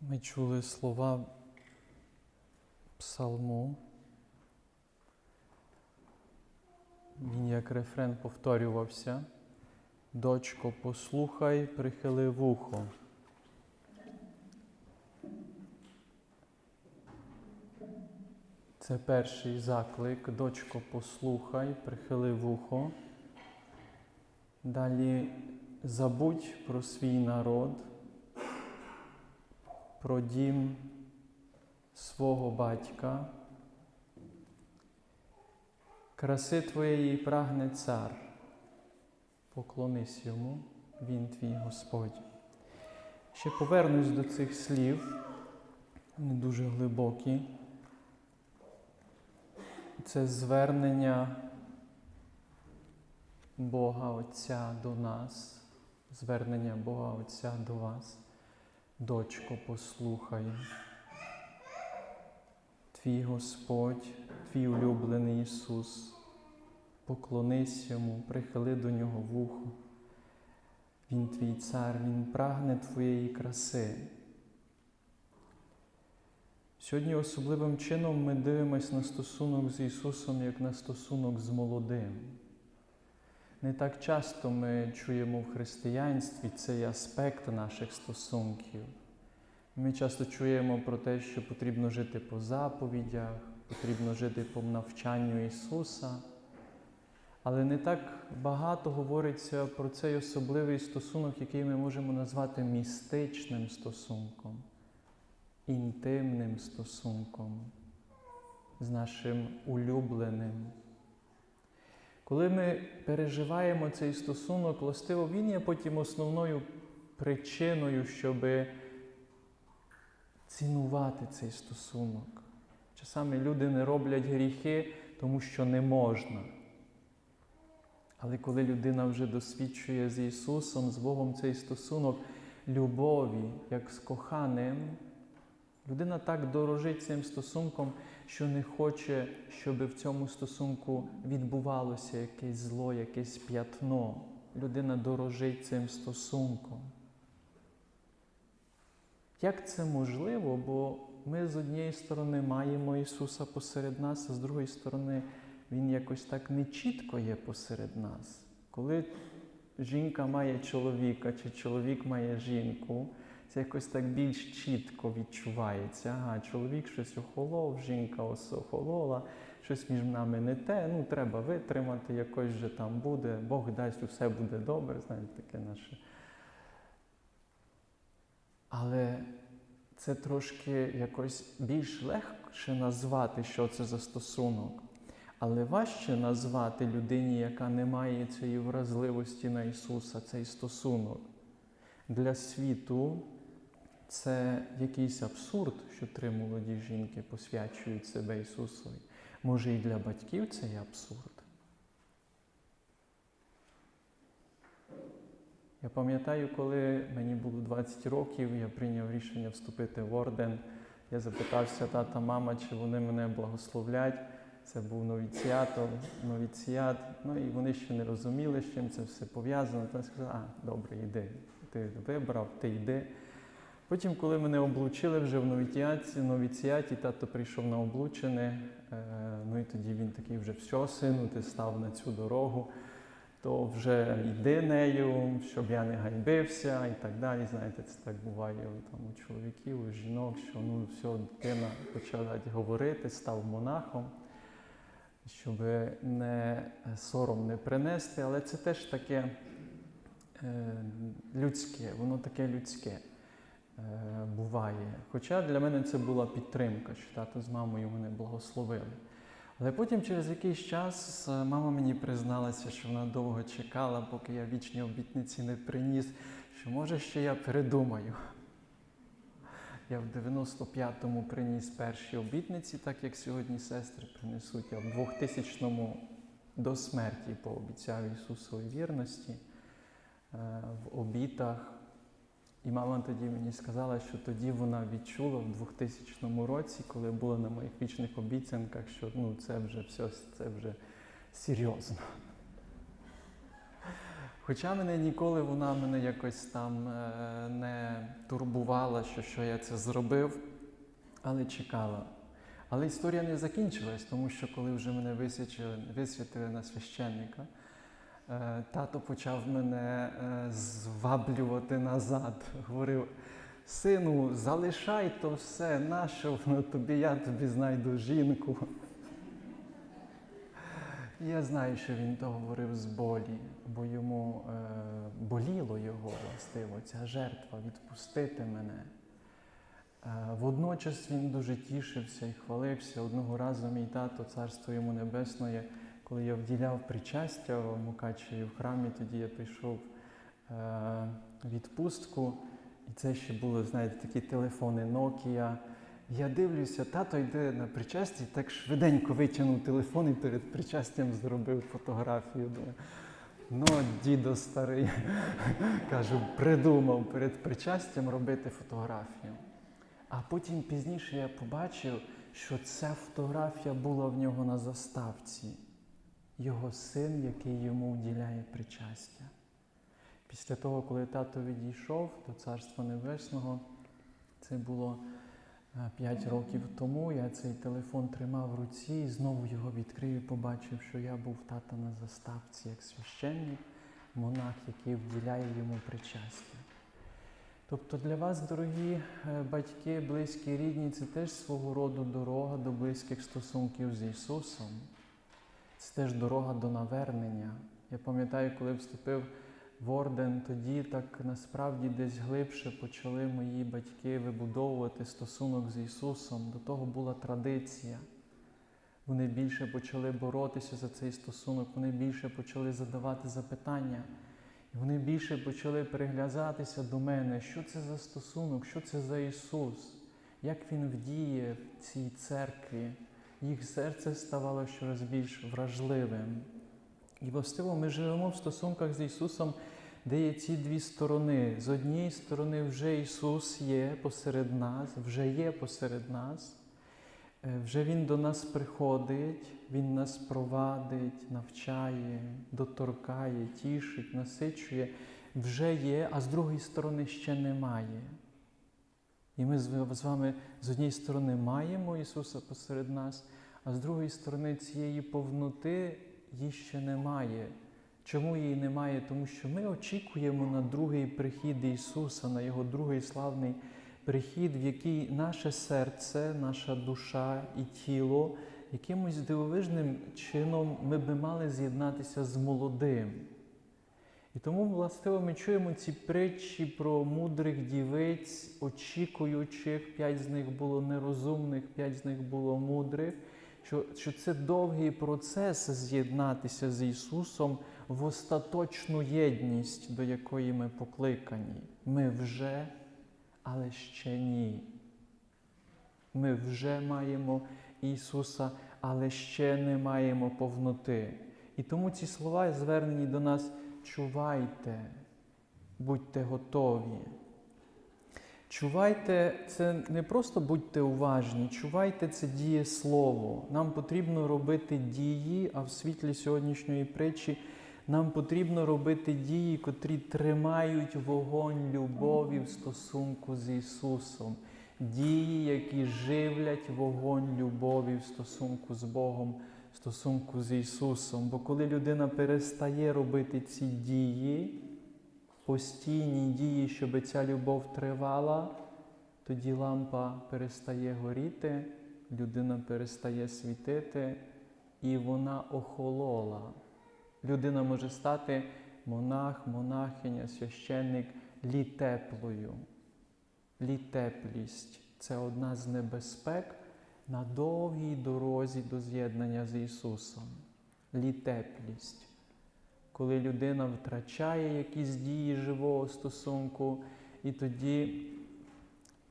Ми чули слова псалму. Він як рефрен повторювався. Дочко, послухай, прихили вухо. Це перший заклик. Дочко, послухай, прихили вухо. Далі забудь про свій народ, про дім свого батька. Краси твоєї прагне цар. Поклонись йому, він твій Господь. Ще повернусь до цих слів, вони дуже глибокі. Це звернення Бога Отця до нас, звернення Бога Отця до вас. Дочко, послухай. Твій Господь, твій улюблений Ісус, поклонись йому, прихили до Нього вухо. Він твій цар, Він прагне твоєї краси. Сьогодні особливим чином ми дивимося на стосунок з Ісусом як на стосунок з молодим. Не так часто ми чуємо в християнстві цей аспект наших стосунків. Ми часто чуємо про те, що потрібно жити по заповідях, потрібно жити по навчанню Ісуса. Але не так багато говориться про цей особливий стосунок, який ми можемо назвати містичним стосунком, інтимним стосунком з нашим улюбленим. Коли ми переживаємо цей стосунок, властиво він є потім основною причиною, щоб цінувати цей стосунок. Часами люди не роблять гріхи, тому що не можна. Але коли людина вже досвідчує з Ісусом, з Богом цей стосунок любові, як з коханим, людина так дорожить цим стосунком, що не хоче, щоб в цьому стосунку відбувалося якесь зло, якесь п'ятно. Людина дорожить цим стосунком. Як це можливо? Бо ми з однієї сторони маємо Ісуса посеред нас, а з другої сторони, Він якось так нечітко є посеред нас. Коли жінка має чоловіка, чи чоловік має жінку, це якось так більш чітко відчувається. Ага, чоловік щось охолов, жінка охолола, щось між нами не те. Ну, треба витримати, якось же там буде, Бог дасть, усе буде добре, знаєте, таке наше. Але це трошки якось більш легше назвати, що це за стосунок. Але важче назвати людині, яка не має цієї вразливості на Ісуса, цей стосунок. Для світу це якийсь абсурд, що три молоді жінки посвячують себе Ісусові. Може, і для батьків це є абсурд. Я пам'ятаю, коли мені було 20 років, я прийняв рішення вступити в орден. Я запитався тата, мама, чи вони мене благословлять. Це був новіціат. Ну і вони ще не розуміли, з чим це все пов'язано. Та сказали, а, добре, йди. Ти вибрав, ти йди. Потім, коли мене облучили вже в новіціаті, новіціаті, тато прийшов на облучене, ну і тоді він такий вже все, сину, ти став на цю дорогу то вже йди нею, щоб я не ганьбився і так далі. Знаєте, це так буває там, у чоловіків, у жінок, що ну все, дитина почала говорити, став монахом, щоб не сором не принести, але це теж таке е, людське, воно таке людське. е, буває. Хоча для мене це була підтримка, що тато з мамою мене благословили. Але потім через якийсь час мама мені призналася, що вона довго чекала, поки я вічні обітниці не приніс, що може ще я передумаю. Я в 95-му приніс перші обітниці, так як сьогодні сестри принесуть, а в 2000-му до смерті пообіцяв Ісусовій вірності в обітах. І мама тоді мені сказала, що тоді вона відчула в 2000 році, коли була на моїх вічних обіцянках, що ну, це вже все, це вже серйозно. Хоча мене ніколи вона мене якось там е, не турбувала, що, що я це зробив, але чекала. Але історія не закінчилась, тому що коли вже мене висвятили на священника, тато почав мене е, зваблювати назад. Говорив: сину, залишай то все, нащо воно тобі, я тобі знайду жінку. Я знаю, що він то говорив з болі, бо йому е, боліло його властиво, ця жертва відпустити мене. Е, водночас він дуже тішився і хвалився. Одного разу мій тато, царство йому небесне, коли я вділяв причастя в Мукачеві в храмі, тоді я прийшов е, відпустку, і це ще було, знаєте, такі телефони Nokia. Я дивлюся, тато йде на причастя, і так швиденько витягнув телефон і перед причастям зробив фотографію. Ну, дідо старий, кажу, придумав перед причастям робити фотографію. А потім пізніше я побачив, що ця фотографія була в нього на заставці. Його син, який йому вділяє причастя. Після того, коли тато відійшов до Царства Небесного, це було е, п'ять років тому, я цей телефон тримав в руці і знову його відкрив і побачив, що я був тата на заставці як священник, монах, який вділяє йому причастя. Тобто для вас, дорогі е, батьки, близькі, рідні, це теж свого роду дорога до близьких стосунків з Ісусом. Це теж дорога до навернення. Я пам'ятаю, коли вступив в орден, тоді так насправді десь глибше почали мої батьки вибудовувати стосунок з Ісусом. До того була традиція. Вони більше почали боротися за цей стосунок, вони більше почали задавати запитання. І вони більше почали приглядатися до мене, що це за стосунок, що це за Ісус, як Він вдіє в цій церкві. Їх серце ставало щораз більш вражливим. І властиво ми живемо в стосунках з Ісусом, де є ці дві сторони. З однієї сторони, вже Ісус є посеред нас, вже є посеред нас. Е, Вже Він до нас приходить, Він нас провадить, навчає, доторкає, тішить, насичує, вже є, а з другої сторони ще немає. І ми з вами з однієї сторони маємо Ісуса посеред нас, а з другої сторони цієї повноти її ще немає. Чому її немає? Тому що ми очікуємо на другий прихід Ісуса, на Його другий славний прихід, в який наше серце, наша душа і тіло якимось дивовижним чином ми би мали з'єднатися з молодим. І тому, властиво, ми чуємо ці притчі про мудрих дівиць, очікуючих, п'ять з них було нерозумних, п'ять з них було мудрих, що, що це довгий процес з'єднатися з Ісусом в остаточну єдність, до якої ми покликані. Ми вже але ще ні. Ми вже маємо Ісуса, але ще не маємо повноти. І тому ці слова звернені до нас: чувайте, будьте готові. Чувайте, це не просто будьте уважні, чувайте це діє слово. Нам потрібно робити дії, а в світлі сьогоднішньої притчі нам потрібно робити дії, котрі тримають вогонь любові в стосунку з Ісусом. Дії, які живлять вогонь любові в стосунку з Богом, стосунку з Ісусом. Бо коли людина перестає робити ці дії, постійні дії, щоб ця любов тривала, тоді лампа перестає горіти, людина перестає світити, і вона охолола. Людина може стати монах, монахиня, священник літеплою. Літеплість це одна з небезпек на довгій дорозі до з'єднання з Ісусом. Літеплість. Коли людина втрачає якісь дії живого стосунку, і тоді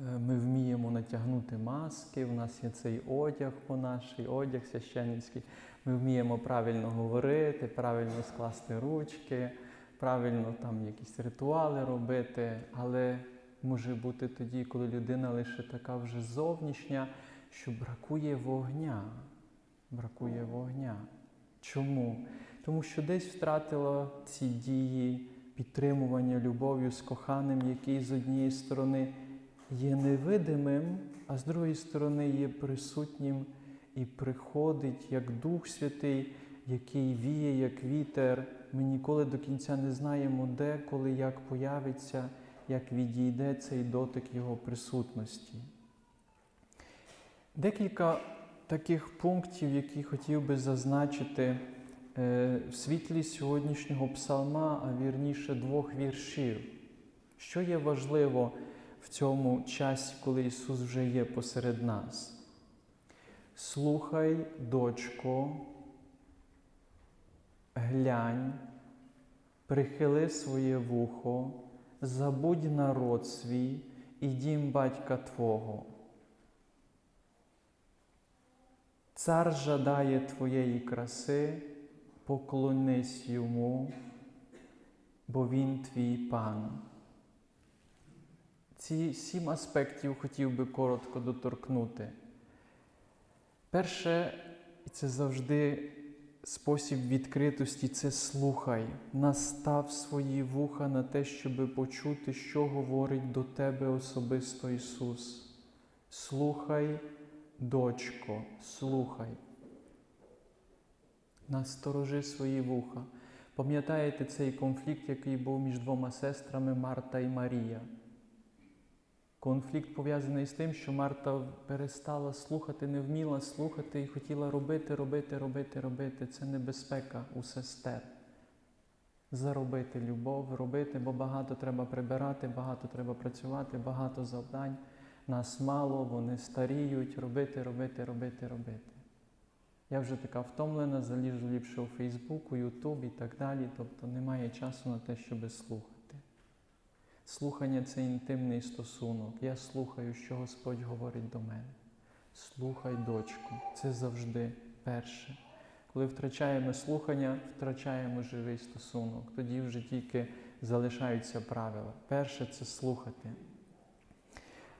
ми вміємо натягнути маски, в нас є цей одяг по нашій, одяг священницький. Ми вміємо правильно говорити, правильно скласти ручки, правильно там якісь ритуали робити, але може бути тоді, коли людина лише така вже зовнішня, що бракує вогня. Бракує вогня. Чому? тому що десь втратила ці дії підтримування любов'ю з коханим, який з однієї сторони є невидимим, а з другої сторони є присутнім і приходить як Дух Святий, який віє, як вітер. Ми ніколи до кінця не знаємо, де, коли, як появиться, як відійде цей дотик Його присутності. Декілька таких пунктів, які хотів би зазначити е, в світлі сьогоднішнього псалма, а вірніше двох віршів. Що є важливо в цьому часі, коли Ісус вже є посеред нас? Слухай, дочко, глянь, прихили своє вухо, забудь народ свій і дім батька Твого. Цар жадає твоєї краси, поклонись йому, бо він твій пан. Ці сім аспектів хотів би коротко доторкнути. Перше, і це завжди спосіб відкритості це слухай, настав свої вуха на те, щоб почути, що говорить до тебе особисто Ісус. Слухай, дочко, слухай. Насторожи свої вуха. Пам'ятаєте цей конфлікт, який був між двома сестрами Марта і Марія? Конфлікт пов'язаний з тим, що Марта перестала слухати, не вміла слухати і хотіла робити, робити, робити, робити. Це небезпека у сестер. Заробити любов, робити, бо багато треба прибирати, багато треба працювати, багато завдань. Нас мало, вони старіють, робити, робити, робити, робити. Я вже така втомлена, заліжу ліпше у Фейсбук, у Ютуб і так далі. Тобто немає часу на те, щоб слухати. Слухання це інтимний стосунок. Я слухаю, що Господь говорить до мене. Слухай, дочку, це завжди перше. Коли втрачаємо слухання, втрачаємо живий стосунок. Тоді вже тільки залишаються правила. Перше це слухати.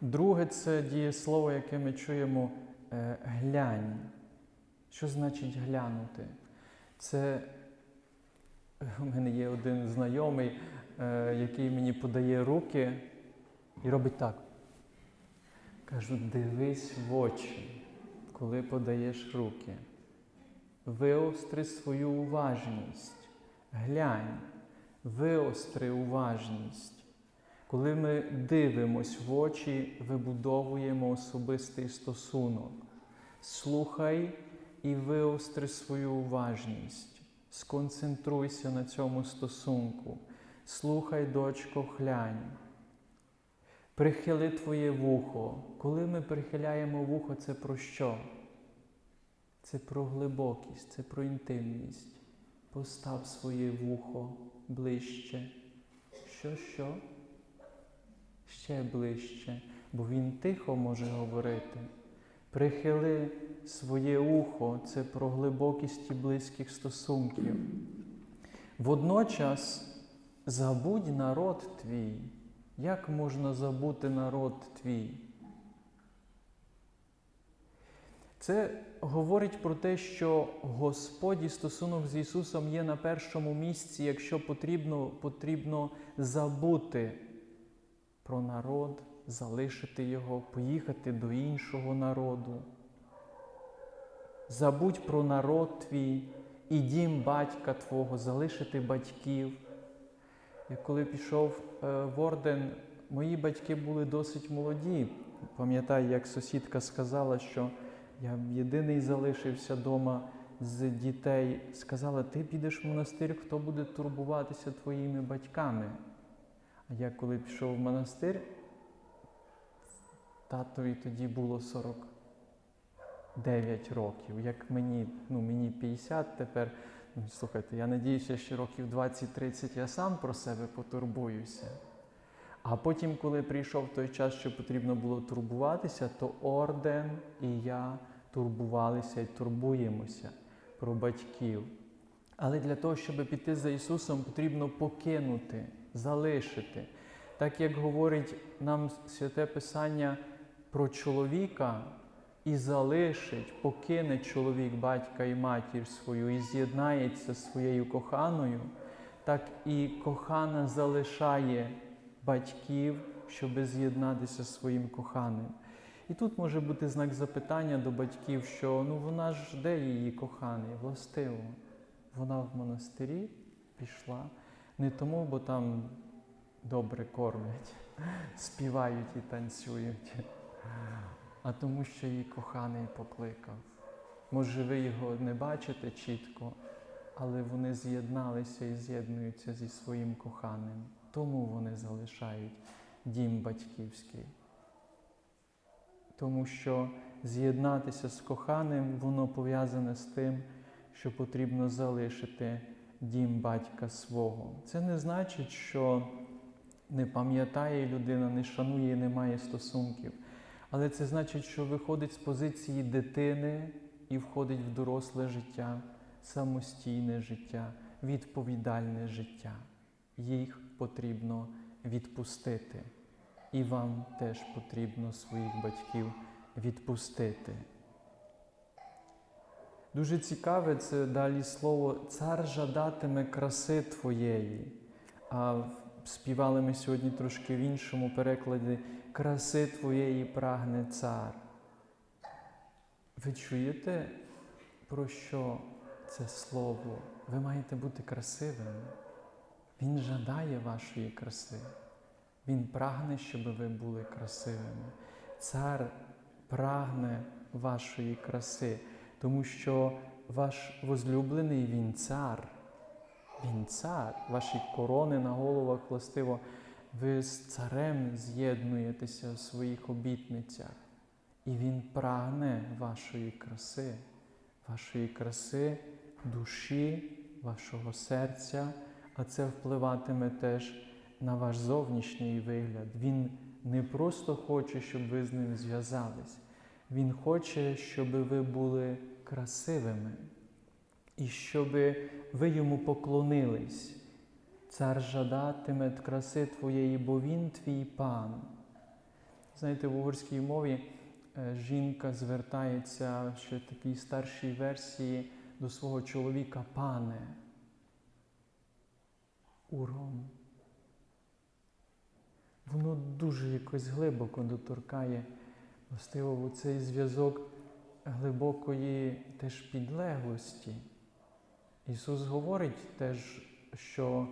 Друге це дієслово, яке ми чуємо е, глянь. Що значить глянути? Це у мене є один знайомий, е, який мені подає руки і робить так. Кажу, дивись в очі, коли подаєш руки. Виостри свою уважність. Глянь, виостри уважність. Коли ми дивимось в очі, вибудовуємо особистий стосунок. Слухай і виостри свою уважність. Сконцентруйся на цьому стосунку. Слухай, дочко, глянь. Прихили твоє вухо. Коли ми прихиляємо вухо, це про що? Це про глибокість, це про інтимність. Постав своє вухо ближче. Що, що? Ще ближче, бо він тихо може говорити. Прихили своє ухо, це про глибокість близьких стосунків. Водночас забудь народ твій. Як можна забути народ твій? Це говорить про те, що Господь і стосунок з Ісусом є на першому місці, якщо потрібно, потрібно забути про народ, залишити його, поїхати до іншого народу. Забудь про народ твій і дім батька Твого, залишити батьків. Я коли пішов е, в орден, мої батьки були досить молоді. Пам'ятаю, як сусідка сказала, що я єдиний залишився вдома з дітей. Сказала, ти підеш в монастир, хто буде турбуватися твоїми батьками. Я коли пішов в монастир, татові тоді було 49 років. Як мені, ну мені 50 тепер. Ну, Слухайте, я надіюся, що років 20-30 я сам про себе потурбуюся. А потім, коли прийшов той час, що потрібно було турбуватися, то орден і я турбувалися і турбуємося про батьків. Але для того, щоб піти за Ісусом, потрібно покинути, залишити. Так як говорить нам святе Писання про чоловіка, і залишить, покине чоловік батька і матір свою і з'єднається з своєю коханою, так і кохана залишає батьків, щоб з'єднатися з своїм коханим. І тут може бути знак запитання до батьків, що ну вона ж де її коханий, властиво. Вона в монастирі пішла не тому, бо там добре кормять, співають і танцюють, а тому, що її коханий покликав. Може, ви його не бачите чітко, але вони з'єдналися і з'єднуються зі своїм коханим. Тому вони залишають дім батьківський. Тому що з'єднатися з коханим, воно пов'язане з тим, що потрібно залишити дім батька свого. Це не значить, що не пам'ятає людина, не шанує не має стосунків. Але це значить, що виходить з позиції дитини і входить в доросле життя, самостійне життя, відповідальне життя. Їх потрібно відпустити. І вам теж потрібно своїх батьків відпустити. Дуже цікаве це далі слово цар жадатиме краси твоєї. А співали ми сьогодні трошки в іншому перекладі краси твоєї прагне цар. Ви чуєте, про що це слово? Ви маєте бути красивими. Він жадає вашої краси. Він прагне, щоб ви були красивими. Цар прагне вашої краси, тому що ваш возлюблений він цар. Він цар, ваші корони на головах властиво. Ви з царем з'єднуєтеся в своїх обітницях. І він прагне вашої краси, вашої краси, душі, вашого серця, а це впливатиме теж на ваш зовнішній вигляд. Він не просто хоче, щоб ви з ним зв'язались. Він хоче, щоб ви були красивими і щоб ви йому поклонились. Цар жадатиме краси твоєї, бо він твій пан. Знаєте, в угорській мові е, жінка звертається ще в такій старшій версії до свого чоловіка пане. Уром. Воно дуже якось глибоко доторкає властиво цей зв'язок глибокої теж підлеглості. Ісус говорить теж, що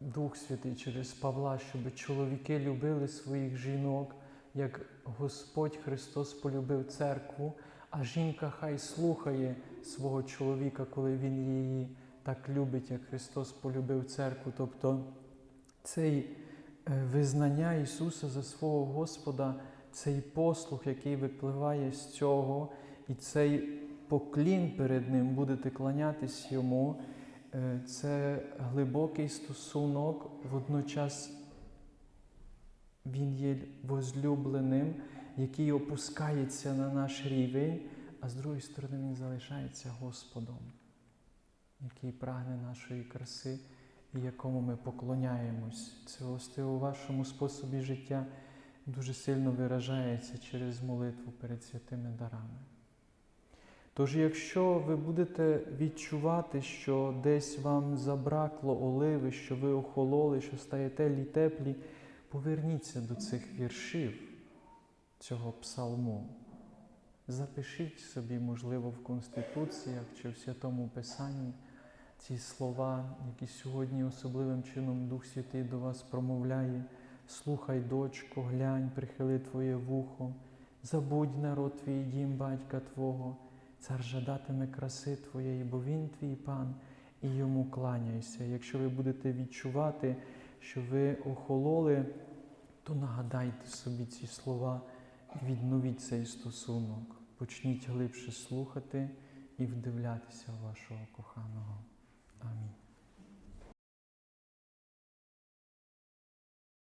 Дух Святий через Павла, щоб чоловіки любили своїх жінок, як Господь Христос полюбив церкву, а жінка хай слухає свого чоловіка, коли Він її так любить, як Христос полюбив церкву. Тобто цей визнання Ісуса за свого Господа, цей послух, який випливає з цього, і цей поклін перед Ним будете кланятись Йому. Це глибокий стосунок, водночас Він є возлюбленим, який опускається на наш рівень, а з другої сторони, Він залишається Господом, який прагне нашої краси і якому ми поклоняємось. Це властиво у вашому способі життя дуже сильно виражається через молитву перед святими дарами. Тож, якщо ви будете відчувати, що десь вам забракло оливи, що ви охололи, що стаєте лі теплі, поверніться до цих віршів цього псалму. Запишіть собі, можливо, в Конституціях чи в Святому Писанні ці слова, які сьогодні особливим чином Дух Святий до вас промовляє. Слухай, дочко, глянь, прихили твоє вухо, забудь народ твій дім батька Твого. Цар жадатиме краси твоєї, бо він твій пан, і йому кланяйся. Якщо ви будете відчувати, що ви охололи, то нагадайте собі ці слова і відновіть цей стосунок. Почніть глибше слухати і вдивлятися вашого коханого. Амінь.